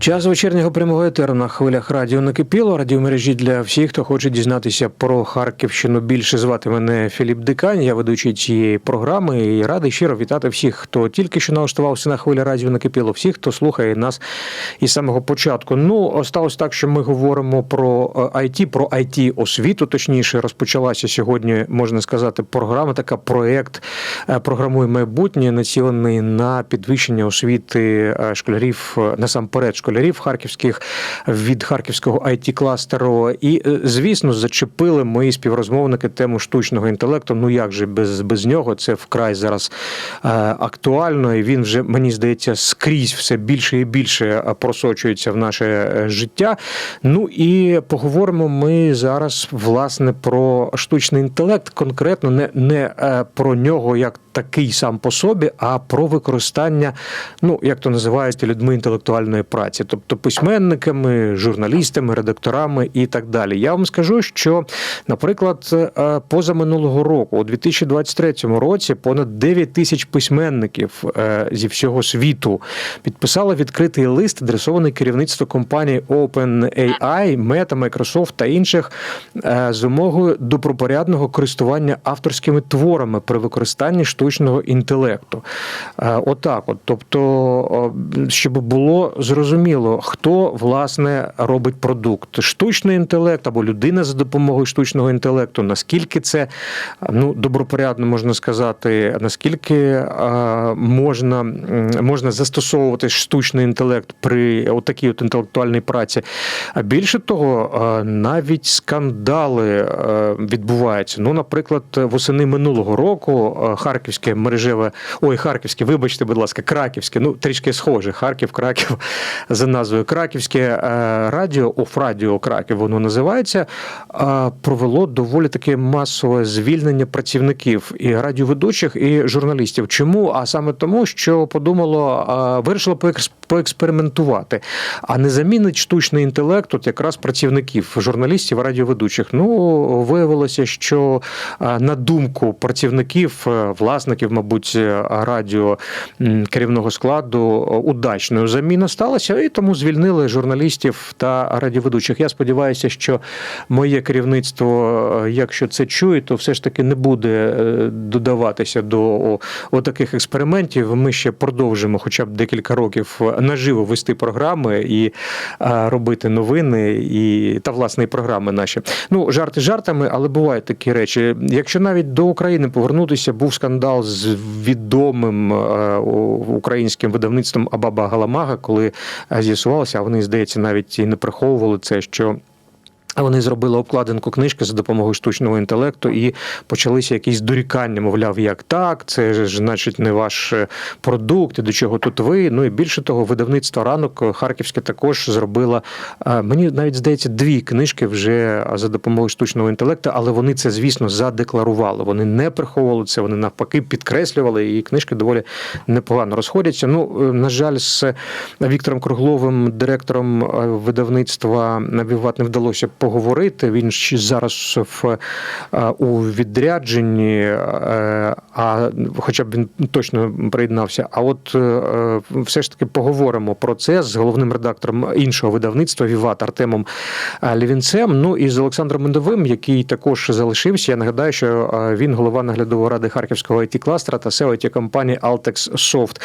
Час вечірнього прямого етеру на хвилях радіо накипіло. Радіомережі для всіх, хто хоче дізнатися про Харківщину. Більше звати мене Філіп Дикань. Я ведучий цієї програми і радий щиро вітати всіх, хто тільки що налаштувався на хвилі радіо накипіло, всіх, хто слухає нас із самого початку. Ну, сталося так, що ми говоримо про IT, про IT освіту. Точніше, розпочалася сьогодні, можна сказати, програма, така проект е, програмує майбутнє, націлений на підвищення освіти е, школярів е, насамперед школярів харківських від харківського it кластеру І, е, звісно, зачепили мої співрозмовники тему штучного інтелекту. Ну як же без, без нього? Це вкрай зараз е, актуально, і він вже мені здається скрізь все більше і більше е, просочується в наше життя. Ну і поговоримо ми зараз власне про штучний інтелект, конкретно не, не про нього як такий сам по собі, а про використання, ну як то називають людьми інтелектуальної праці, тобто письменниками, журналістами, редакторами і так далі. Я вам скажу, що, наприклад, е, позаминулого року, у 2023 році, понад 9 тисяч письменників е, зі всього світу підписали відкритий лист, адресований керівництву компанії OpenAI, Meta, Microsoft та інших е, з вимогою добропорядного користування авторськими творами при використанні штучного інтелекту. Е, Отак, от, тобто, щоб було зрозуміло, хто власне робить продукт, штучний інтелект або людина за допомогою штучного інтелекту, наскільки це ну добропорядно можна сказати, наскільки е, можна, можна застосовувати штучний інтелект при отакій от інтелектуальній праці. А більше того, е, навіть скандали відбуваються. Ну, наприклад, восени минулого року е, харківське мережеве, ой, харківське, вибачте, будь ласка, краківське, ну трішки схоже. Харків, Краків за назвою Краківське е, радіо, Офрадіо Краків, воно називається, провело доволі таке масове звільнення працівників і радіоведучих, і журналістів. Чому? А саме тому, що подумало, вирішило поекспериментувати, а не замінить штучний інтелект от якраз працівників, журналістів, радіоведучих. Ну, виявилося, що е, на думку працівників, е, власників, мабуть, е, радіо керівного складу, е, удачною заміна сталася, і тому звільнили журналістів та радіоведучих. Я сподіваюся, що моє керівництво, е, якщо це чує, то все ж таки не буде додаватися до о, отаких експериментів. Ми ще продовжимо, хоча б декілька років наживо вести програми і робити новини, і та власне і програми наші. Ну жарти жартами, але бувають такі речі. Якщо навіть до України повернутися, був скандал з відомим е, українським видавництвом Абаба Галамага, коли е, з'ясувалося, а вони здається навіть і не приховували це, що. Вони зробили обкладинку книжки за допомогою штучного інтелекту і почалися якісь дорікання, мовляв, як так, це ж значить не ваш е, продукт, і до чого тут ви. Ну і більше того, видавництво ранок е, Харківське також зробило. е, Мені навіть здається, дві книжки вже за допомогою штучного інтелекту, але вони це, звісно, задекларували. Вони не приховували це, вони навпаки підкреслювали, і книжки доволі непогано розходяться. Ну, е, на жаль, з Віктором Кругловим, директором е, видавництва Віват не вдалося поговорити. Він зараз в е, у відрядженні, е, а хоча б він точно приєднався. А от е, все ж таки поговоримо про це з головним редактором іншого видавництва Віват Артемом Лівінцем. Ну і з Олександром Мендовим, який також залишився. Я нагадаю, що він голова наглядової ради харківського it кластера та SEO it компанії Altex Soft.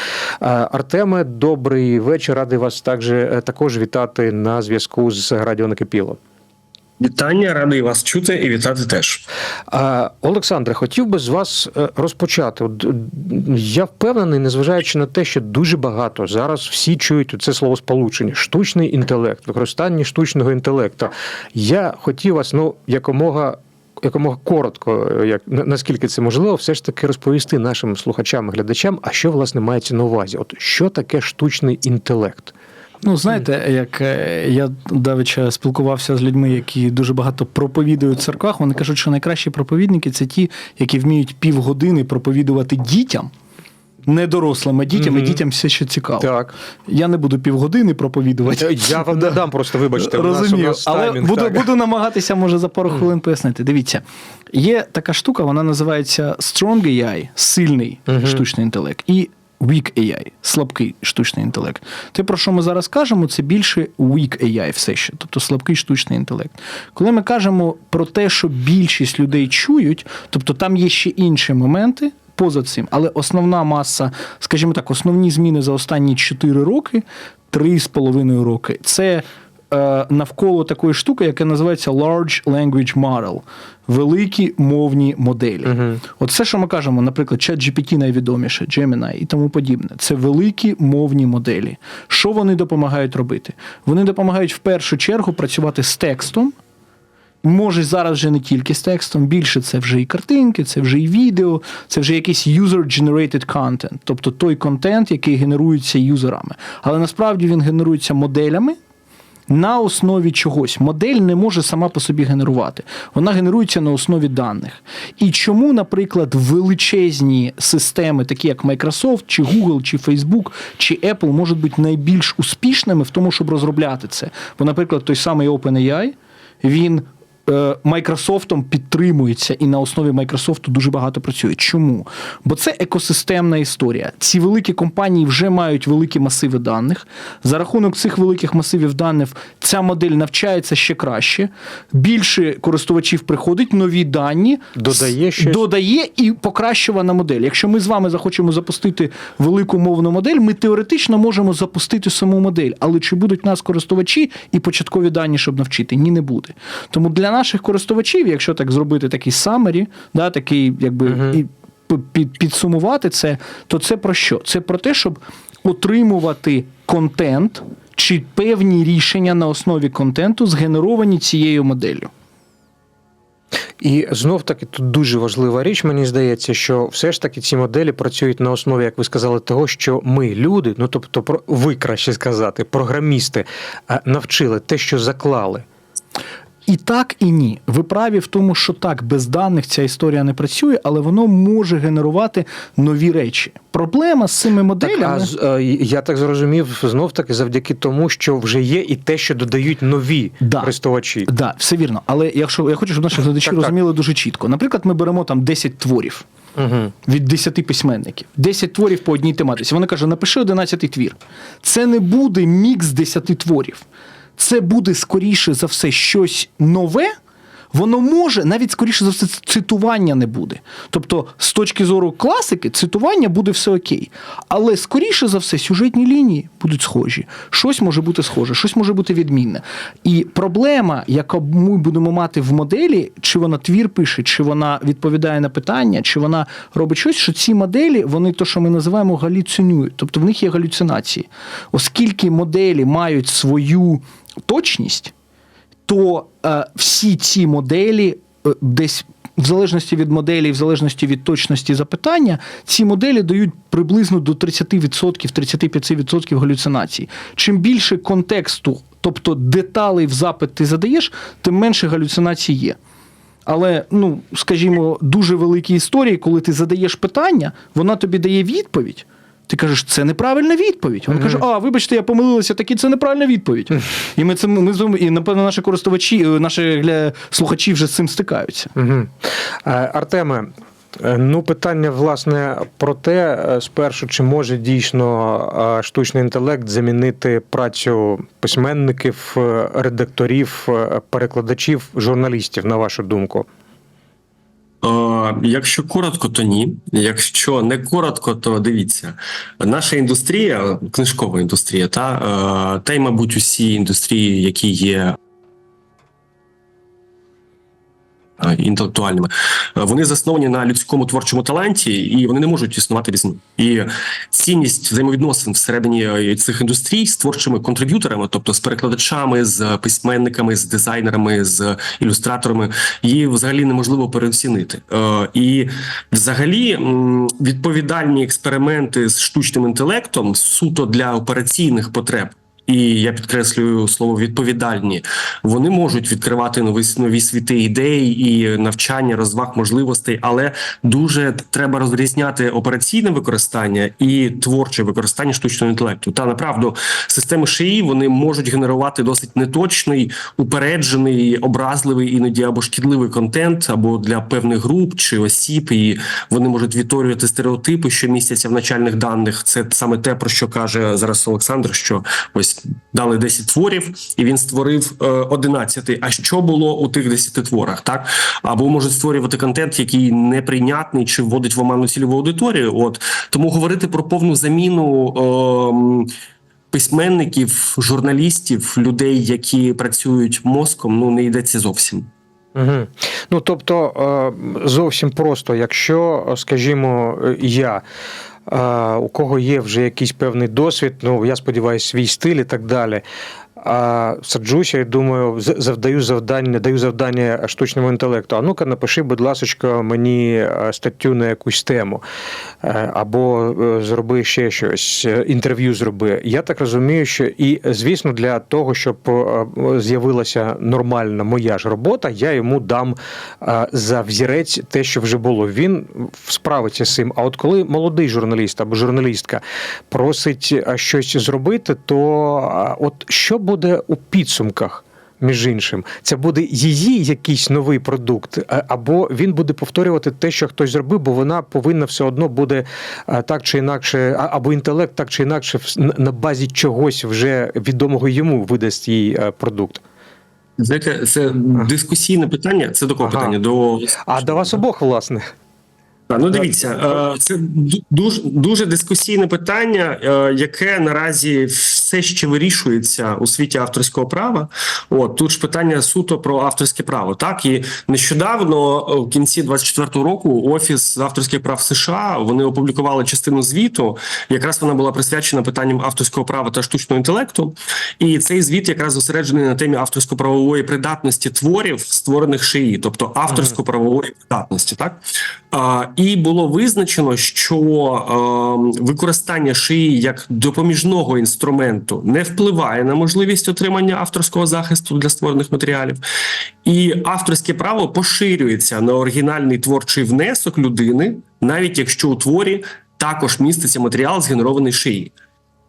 Артеме, добрий вечір. Радий вас також, також вітати на зв'язку з Радіо Накипіло. Вітання, радий вас чути і вітати теж. Олександре, хотів би з вас е, розпочати. Е, Я впевнений, незважаючи на те, що дуже багато зараз всі чують це слово сполучення штучний інтелект, використання штучного інтелекту. Я хотів вас ну якомога. Якомога коротко, е, як наскільки це можливо, все ж таки розповісти нашим слухачам і глядачам, а що власне мається на увазі? От що таке штучний інтелект? Ну, знаєте, як е, я давеча спілкувався з людьми, які дуже багато проповідують в церквах, вони кажуть, що найкращі проповідники це ті, які вміють півгодини проповідувати дітям, не дорослим, а дітям, і дітям все, що цікаво. Так, Я не буду півгодини проповідувати. я вам не дам просто, вибачте, у нас- у нас але таймінг, буду, так. буду намагатися, може, за пару хвилин пояснити. Дивіться, є така штука, вона називається Strong AI, сильний Мгм. штучний інтелект. І weak AI, слабкий штучний інтелект. Те, про що ми зараз кажемо, це більше weak AI все ще, тобто слабкий штучний інтелект. Коли ми кажемо про те, що більшість людей чують, тобто там є ще інші моменти. Поза цим, але основна маса, скажімо так, основні зміни за останні 4 роки, 3,5 роки це навколо такої штуки, яка називається Large Language Model, великі мовні моделі. Мгм. От все, що ми кажемо, наприклад, ChatGPT найвідоміше, Gemini і тому подібне, це великі мовні моделі. Що вони допомагають робити? Вони допомагають в першу чергу працювати з текстом. Може, зараз вже не тільки з текстом, більше це вже і картинки, це вже і відео, це вже якийсь user-generated content, тобто той контент, який генерується юзерами. Але насправді він генерується моделями на основі чогось. Модель не може сама по собі генерувати. Вона генерується на основі даних. І чому, наприклад, величезні системи, такі як Microsoft, чи Google, чи Facebook, чи Apple, можуть бути найбільш успішними в тому, щоб розробляти це? Бо, наприклад, той самий OpenAI, він Майкрософтом підтримується і на основі Майкрософту дуже багато працює. Чому? Бо це екосистемна історія. Ці великі компанії вже мають великі масиви даних. За рахунок цих великих масивів даних ця модель навчається ще краще. Більше користувачів приходить, нові дані Додає щось. додає і покращувана модель. Якщо ми з вами захочемо запустити велику мовну модель, ми теоретично можемо запустити саму модель. Але чи будуть нас користувачі і початкові дані, щоб навчити? Ні, не буде. Тому для наших користувачів, якщо так зробити такий summary, да, такий, якби і під, підсумувати це, то це про що? Це про те, щоб отримувати контент чи певні рішення на основі контенту, згенеровані цією моделлю. І знов таки тут дуже важлива річ, мені здається, що все ж таки ці моделі працюють на основі, як ви сказали, того, що ми, люди, ну тобто, ви краще сказати, програмісти, е, навчили те, що заклали. І так, і ні. Ви праві в тому, що так, без даних ця історія не працює, але воно може генерувати нові речі. Проблема з цими Так, моделями. а е, я так зрозумів, знов таки завдяки тому, що вже є і те, що додають нові Да. користувачі. Да, все вірно. Але якщо я хочу, щоб наші глядачі Так, так. розуміли дуже чітко. Наприклад, ми беремо там 10 творів Угу. від 10 письменників, 10 творів по одній тематиці. Вони кажуть, напиши 11 твір. Це не буде мікс 10 творів. Це буде скоріше за все щось нове. Воно може, навіть скоріше за все, цитування не буде. Тобто, з точки зору класики, цитування буде все окей. Але скоріше за все, сюжетні лінії будуть схожі. Щось може бути схоже, щось може бути відмінне. І проблема, яку ми будемо мати в моделі, чи вона твір пише, чи вона відповідає на питання, чи вона робить щось, що ці моделі, вони то, що ми називаємо галюцинують. Тобто в них є галюцинації. Оскільки моделі мають свою точність, то е, всі ці моделі е, десь. В залежності від моделі, в залежності від точності запитання, ці моделі дають приблизно до 30%, 35% галюцинацій. Чим більше контексту, тобто деталей в запит ти задаєш, тим менше галюцинацій є. Але, ну, скажімо, дуже великі історії, коли ти задаєш питання, вона тобі дає відповідь. Ти кажеш, це неправильна відповідь. Він каже, а, вибачте, я помилилася, такі це неправильна відповідь. І ми це ми і напевно наші користувачі, е, наші гля- слухачі вже з цим стикаються. Угу. Артеме, е, ну питання власне про те, е, спершу, чи може дійсно е, штучний інтелект замінити працю письменників, е, редакторів, е, перекладачів, журналістів, на вашу думку? Якщо коротко, то ні. Якщо не коротко, то дивіться. Наша індустрія, книжкова індустрія, та, е, та й, мабуть, усі індустрії, які є інтелектуальними, е, вони засновані на людському творчому таланті, і вони не можуть існувати без. І цінність взаємовідносин всередині е, цих індустрій з творчими контриб'юторами, тобто з перекладачами, з письменниками, з дизайнерами, з ілюстраторами, її взагалі неможливо переоцінити. Е, І взагалі відповідальні експерименти з штучним інтелектом суто для операційних потреб. І я підкреслюю слово відповідальні. Вони можуть відкривати нові нові світи ідей і навчання, розваг, можливостей, але дуже треба розрізняти операційне використання і творче використання штучного інтелекту. Та направду системи ШИІ вони можуть генерувати досить неточний, упереджений, образливий іноді або шкідливий контент, або для певних груп чи осіб, і вони можуть відтворювати стереотипи, що містяться в начальних даних. Це саме те, про що каже зараз Олександр. Що ось дали 10 творів, і він створив е, 11. А що було у тих 10 творах? Так або можуть створювати контент, який неприйнятний чи вводить в оману цільову аудиторію. От тому говорити про повну заміну. Е, Письменників, журналістів, людей, які працюють мозком, ну не йдеться зовсім. Угу. Ну тобто е, зовсім просто, якщо, скажімо, я. У кого є вже якийсь певний досвід, ну я сподіваюся, свій стиль і так далі. А саджуся і думаю, завдаю завдання, даю завдання штучному інтелекту. А ну-ка, напиши, будь ласка, мені е, статтю на якусь тему, Е, або е, зроби ще щось, інтерв'ю зроби. Я так розумію, що і звісно, для того, щоб з'явилася нормальна моя ж робота, я йому дам за взірець те, що вже було. Він справиться з цим. А от коли молодий журналіст або журналістка просить щось зробити, то от що буде у підсумках? Між іншим, це буде її якийсь новий продукт, або він буде повторювати те, що хтось зробив, бо вона повинна все одно буде е, так чи інакше, або інтелект так чи інакше на- базі чогось вже відомого йому видасть їй е, продукт. Знаєте, це дискусійне питання. Це до кого Ага. питання? До А до вас обох, власне. Так, ну дивіться, е, це дуже дуже дискусійне питання, е, яке наразі все ще вирішується у світі авторського права. От тут ж питання суто про авторське право. Так і нещодавно, е, в кінці 24-го року, офіс авторських прав США вони опублікували частину звіту. Якраз вона була присвячена питанням авторського права та штучного інтелекту. І цей звіт якраз зосереджений на темі авторсько-правової придатності творів, створених шиї, тобто авторсько-правової придатності, так. А, і було визначено, що е, використання шиї як допоміжного інструменту не впливає на можливість отримання авторського захисту для створених матеріалів, і авторське право поширюється на оригінальний творчий внесок людини, навіть якщо у творі також міститься матеріал, згенерований шиї.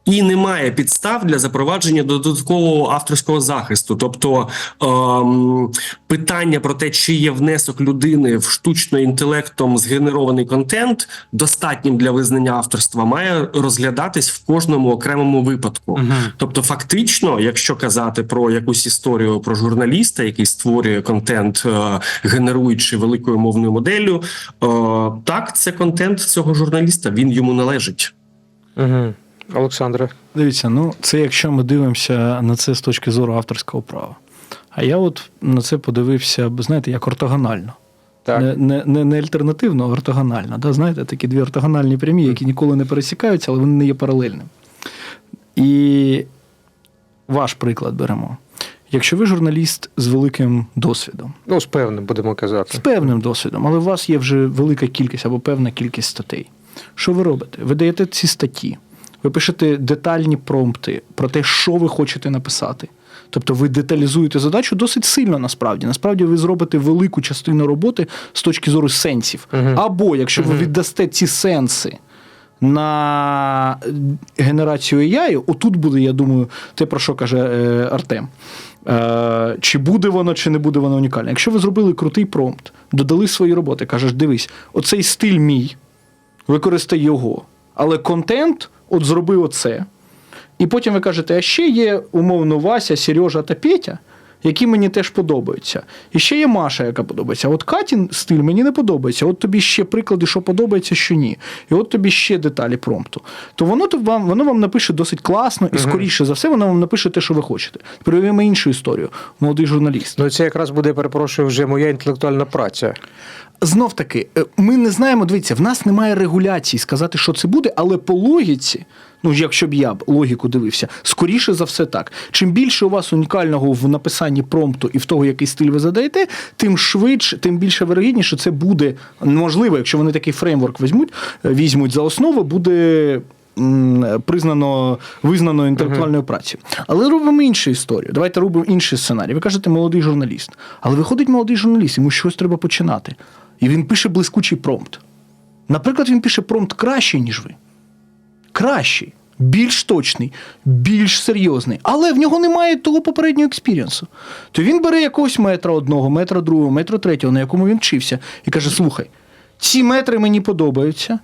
І немає підстав для запровадження додаткового авторського захисту, тобто ем, питання про те, чи є внесок людини в штучно інтелектом згенерований контент, достатнім для визнання авторства, має розглядатись в кожному окремому випадку. Тобто, фактично, якщо казати про якусь історію про журналіста, який створює контент, е, генеруючи великою мовною моделлю, е, так це контент цього журналіста. Він йому належить. Угу. Олександре. Дивіться, ну це якщо ми дивимося на це з точки зору авторського права. А я от на це подивився, знаєте, як ортогонально. Так. Не, не, не, не альтернативно, а ортогонально. Да? Знаєте, такі дві ортогональні прямі, які ніколи не пересікаються, але вони не є паралельними. І ваш приклад беремо. Якщо ви журналіст з великим досвідом, Ну, з певним будемо казати, з певним досвідом, але у вас є вже велика кількість або певна кількість статей. Що ви робите? Ви даєте ці статті, ви пишете детальні промпти про те, що ви хочете написати. Тобто ви деталізуєте задачу досить сильно насправді. Насправді ви зробите велику частину роботи з точки зору сенсів. Мгм. Або якщо ви віддасте ці сенси на генерацію AI, отут буде, я думаю, те, про що каже е, Артем. Е, чи буде воно, чи не буде воно унікальне. Якщо ви зробили крутий промпт, додали свої роботи, кажеш, дивись, оцей стиль мій, використай його. Але контент, от зроби оце. І потім ви кажете, а ще є умовно Вася, Сережа та Петя, які мені теж подобаються. І ще є Маша, яка подобається. От Катін стиль мені не подобається. От тобі ще приклади, що подобається, що ні. І от тобі ще деталі промпту. То воно то вам воно вам напише досить класно, і скоріше за все, воно вам напише те, що ви хочете. Перевіримо іншу історію. Молодий журналіст. Ну, це якраз буде, перепрошую, вже моя інтелектуальна праця. Знов таки, е, ми не знаємо, дивіться, в нас немає регуляції сказати, що це буде, але по логіці, ну якщо б я б логіку дивився, скоріше за все так. Чим більше у вас унікального в написанні промпту і в того, який стиль ви задаєте, тим швидше, тим більше вирогідніше, що це буде можливо, якщо вони такий фреймворк візьмуть, е, візьмуть за основу, буде признано визнаною інтелектуальною працею. Але робимо іншу історію. Давайте робимо інший сценарій. Ви кажете, молодий журналіст. Але виходить молодий журналіст, йому щось треба починати. І він пише блискучий промпт. Наприклад, він пише промпт краще, ніж ви. Кращий, більш точний, більш серйозний. Але в нього немає того попереднього експірієнсу. То він бере якогось метра одного, метра другого, метра третього, на якому він вчився, і каже: слухай, ці метри мені подобаються.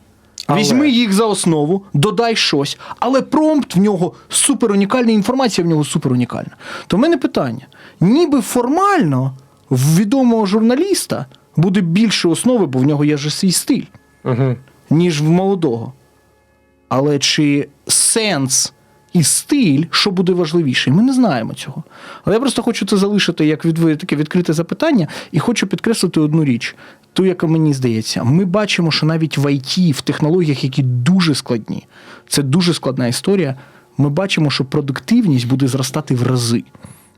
Але- Візьми їх за основу, додай щось, але промпт в нього супер унікальний, інформація в нього супер унікальна. То в мене питання: ніби формально в відомого журналіста буде більше основи, бо в нього є вже свій стиль Угу. ніж в молодого. Але чи сенс і стиль, що буде важливіше? Ми не знаємо цього. Але я просто хочу це залишити як від, таке відкрите запитання, і хочу підкреслити одну річ, ту, яка мені здається, ми бачимо, що навіть в ІТ, в технологіях, які дуже складні, це дуже складна історія. Ми бачимо, що продуктивність буде зростати в рази.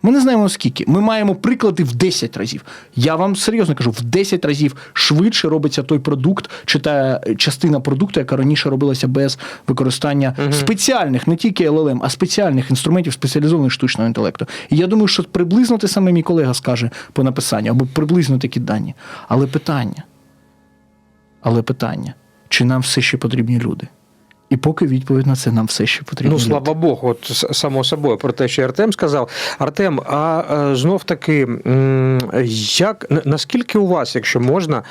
Ми не знаємо скільки. Ми маємо приклади в 10 разів. Я вам серйозно кажу, в 10 разів швидше робиться той продукт, чи та частина продукту, яка раніше робилася без використання спеціальних, не тільки LLM, а спеціальних інструментів спеціалізованих штучного інтелекту. І я думаю, що приблизно те саме мій колега скаже по написанню, або приблизно такі дані. Але питання. Але питання, чи нам все ще потрібні люди? І поки відповідь на це нам все ще потрібні Ну, слава Богу, от само собою про те, що Артем сказав. Артем, а е, знов таки, як наскільки у вас, якщо можна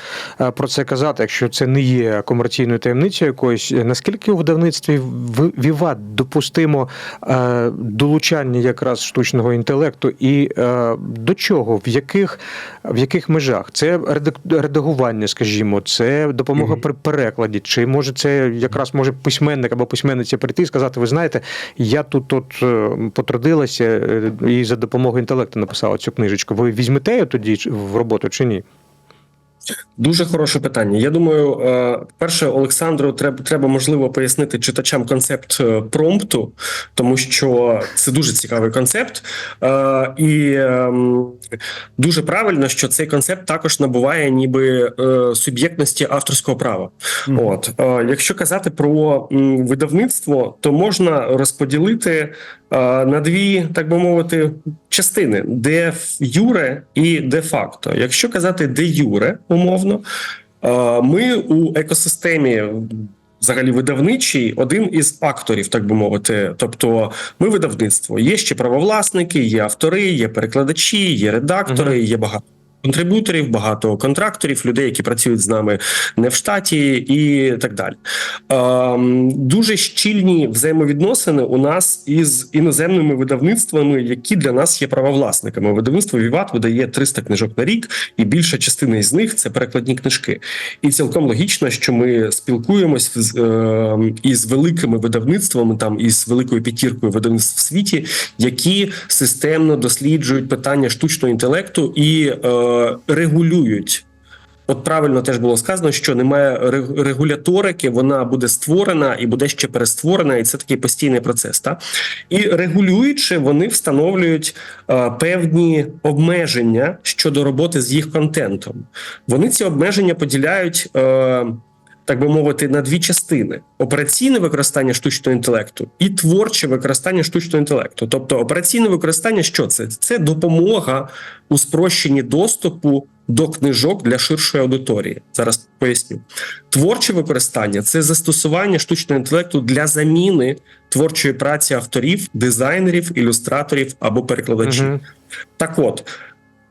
е, про це казати, якщо це не є комерційною таємницею якоюсь, е, наскільки у видавництві Віват допустимо долучання якраз штучного інтелекту, і до чого, в яких, в яких межах? Це редагування, скажімо, це допомога при перекладі, чи може це якраз може письменник або письменниця прийти і сказати: ви знаєте, я тут от е, потрудилася е, і за допомогою інтелекту написала цю книжечку. Ви візьмете її тоді в роботу чи ні? Дуже хороше питання. Я думаю, е, перше, Олександру, треба треба можливо пояснити читачам концепт е, промпту, тому що це дуже цікавий концепт, Е, і ем, дуже правильно, що цей концепт також набуває ніби суб'єктності авторського права. Мгм. От е, якщо казати про видавництво, то можна розподілити на дві, так би мовити, частини: де юре і де факто. Якщо казати де юре, умовно, ми у екосистемі. Взагалі, видавничий один із акторів, так би мовити. Тобто, ми видавництво. Є ще правовласники, є автори, є перекладачі, є редактори, є багато контрибуторів, багато контракторів, людей, які працюють з нами не в штаті, і так далі. Ем, дуже щільні взаємовідносини у нас із іноземними видавництвами, які для нас є правовласниками. Видавництво Віват видає 300 книжок на рік, і більша частина із них це перекладні книжки. І цілком логічно, що ми спілкуємось з, е, із великими видавництвами, там із великою п'ятіркою видавництв в світі, які системно досліджують питання штучного інтелекту і е, регулюють. От правильно теж було сказано, що немає регуляторики, вона буде створена і буде ще перестворена, і це такий постійний процес. Та? І регулюючи, вони встановлюють е, певні обмеження щодо роботи з їх контентом. Вони ці обмеження поділяють. Е, так би мовити, на дві частини: операційне використання штучного інтелекту і творче використання штучного інтелекту. Тобто, операційне використання, що це? Це допомога у спрощенні доступу до книжок для ширшої аудиторії. Зараз поясню. Творче використання це застосування штучного інтелекту для заміни творчої праці авторів, дизайнерів, ілюстраторів або перекладачів. Мгм. Так от.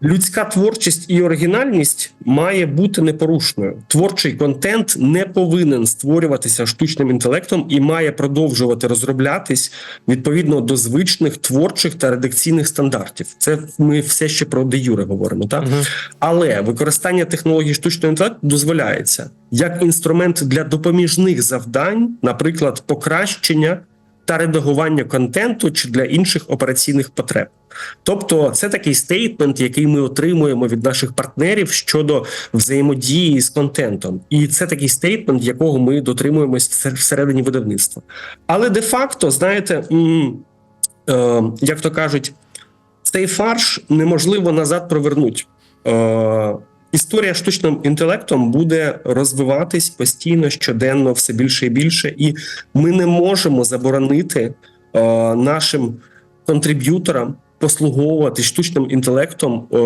Людська творчість і оригінальність має бути непорушною. Творчий контент не повинен створюватися штучним інтелектом і має продовжувати розроблятись відповідно до звичних творчих та редакційних стандартів. Це ми все ще про де юре говоримо. Так Мгм. але використання технологій штучного інтелекту дозволяється як інструмент для допоміжних завдань, наприклад, покращення та редагування контенту чи для інших операційних потреб. Тобто, це такий стейтмент, який ми отримуємо від наших партнерів щодо взаємодії з контентом, і це такий стейтмент, якого ми дотримуємось всередині видавництва. Але де-факто, знаєте, е, як то кажуть, цей фарш неможливо назад провернуть. Історія штучним інтелектом буде розвиватись постійно, щоденно, все більше і більше, і ми не можемо заборонити е, нашим контриб'юторам послуговувати штучним інтелектом е,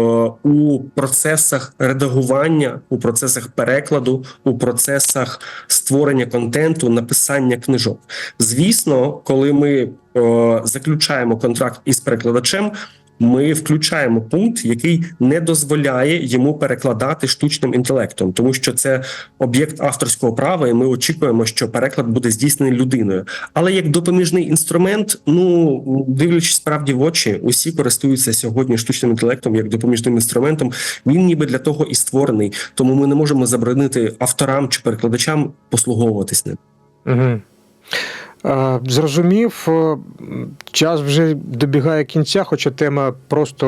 у процесах редагування, у процесах перекладу, у процесах створення контенту, написання книжок. Звісно, коли ми е, заключаємо контракт із перекладачем. Ми включаємо пункт, який не дозволяє йому перекладати штучним інтелектом, тому що це об'єкт авторського права, і ми очікуємо, що переклад буде здійснений людиною. Але як допоміжний інструмент, ну дивлячись справді в очі, усі користуються сьогодні штучним інтелектом як допоміжним інструментом. Він ніби для того і створений, тому ми не можемо заборонити авторам чи перекладачам послуговуватись ним. Угу. Зрозумів, Е, час вже добігає кінця, хоча тема просто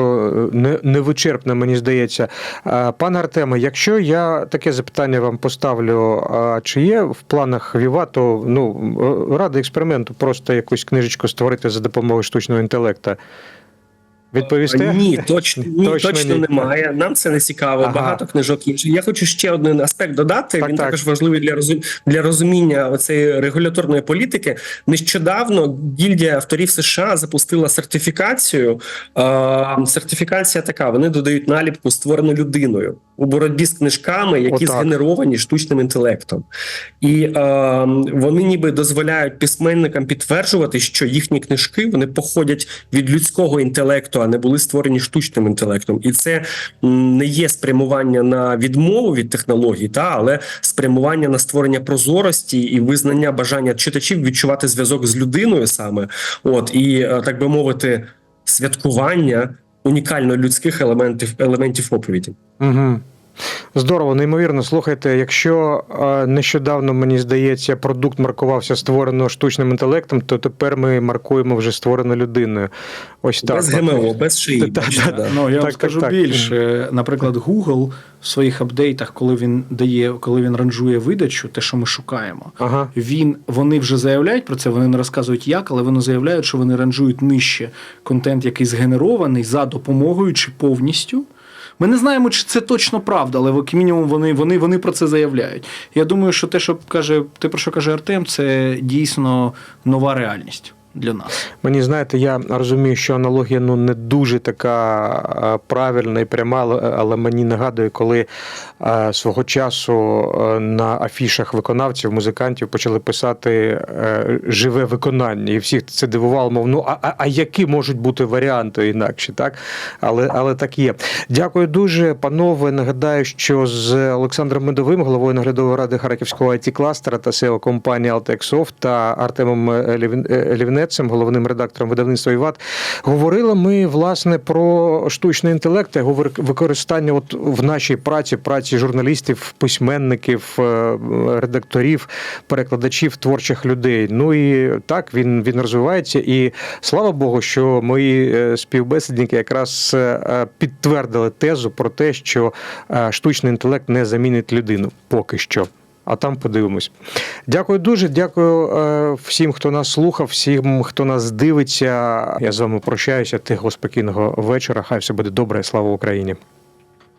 е, невичерпна, мені здається. Е, Пане Артеме, якщо я таке запитання вам поставлю, чи є в планах Віва, то ну, е, ради експерименту просто якусь книжечку створити за допомогою штучного інтелекту? Відповісте? Ні, точно ні, Точно точно, ні. немає. Нам це не цікаво. Ага. Багато книжок інших. Я хочу ще один аспект додати. Так, Він так. також важливий для розум... для розуміння оцеї регуляторної політики. Нещодавно гільдія авторів США запустила сертифікацію. Е, сертифікація така: вони додають наліпку створено людиною у боротьбі з книжками, які Отак. згенеровані штучним інтелектом. І е, вони ніби дозволяють письменникам підтверджувати, що їхні книжки вони походять від людського інтелекту, а не були створені штучним інтелектом. І це не є спрямування на відмову від технологій, та але спрямування на створення прозорості і визнання бажання читачів відчувати зв'язок з людиною саме. От і е, так би мовити, святкування унікально людських елементів елементів оповіді. Угу. Здорово, неймовірно. Слухайте, якщо е, нещодавно, мені здається, продукт маркувався створено штучним інтелектом, то тепер ми маркуємо вже створено людиною. Ось так. без. ГМО, без шиї. Та- та- да. Ну, я Так, вам скажу так. більше. Наприклад, Google в своїх апдейтах, коли він дає, коли він ранжує видачу, те, що ми шукаємо, Ага. він вони вже заявляють про це, вони не розказують як, але вони заявляють, що вони ранжують нижче контент, який згенерований за допомогою чи повністю. Ми не знаємо, чи це точно правда, але як мінімум вони, вони, вони про це заявляють. Я думаю, що те, що каже, те, про що каже Артем, це дійсно нова реальність для нас. Мені знаєте, я розумію, що аналогія ну не дуже така е, правильна і пряма, але- мені нагадує, коли е, свого часу е, на афішах виконавців, музикантів почали писати живе виконання, і всіх це дивувало, мов ну а, а, які можуть бути варіанти інакші, так? Але, але так є. Дякую дуже, панове. Нагадаю, що з Олександром Медовим, головою наглядової ради Харківського it кластера та SEO компанії Altexsoft та Артемом Лівін- е, головним редактором видавництва ІВАТ, говорили ми власне про штучний інтелект його використання от в нашій праці, праці журналістів, письменників, е, редакторів, перекладачів, творчих людей. Ну і так він, він розвивається. І слава Богу, що мої е, співбесідники якраз е, підтвердили тезу про те, що штучний інтелект не замінить людину поки що. А там подивимось. Дякую дуже. Дякую е, всім, хто нас слухав, всім, хто нас дивиться. Я з вами прощаюся. Тихого спокійного вечора. Хай все буде добре. Слава Україні.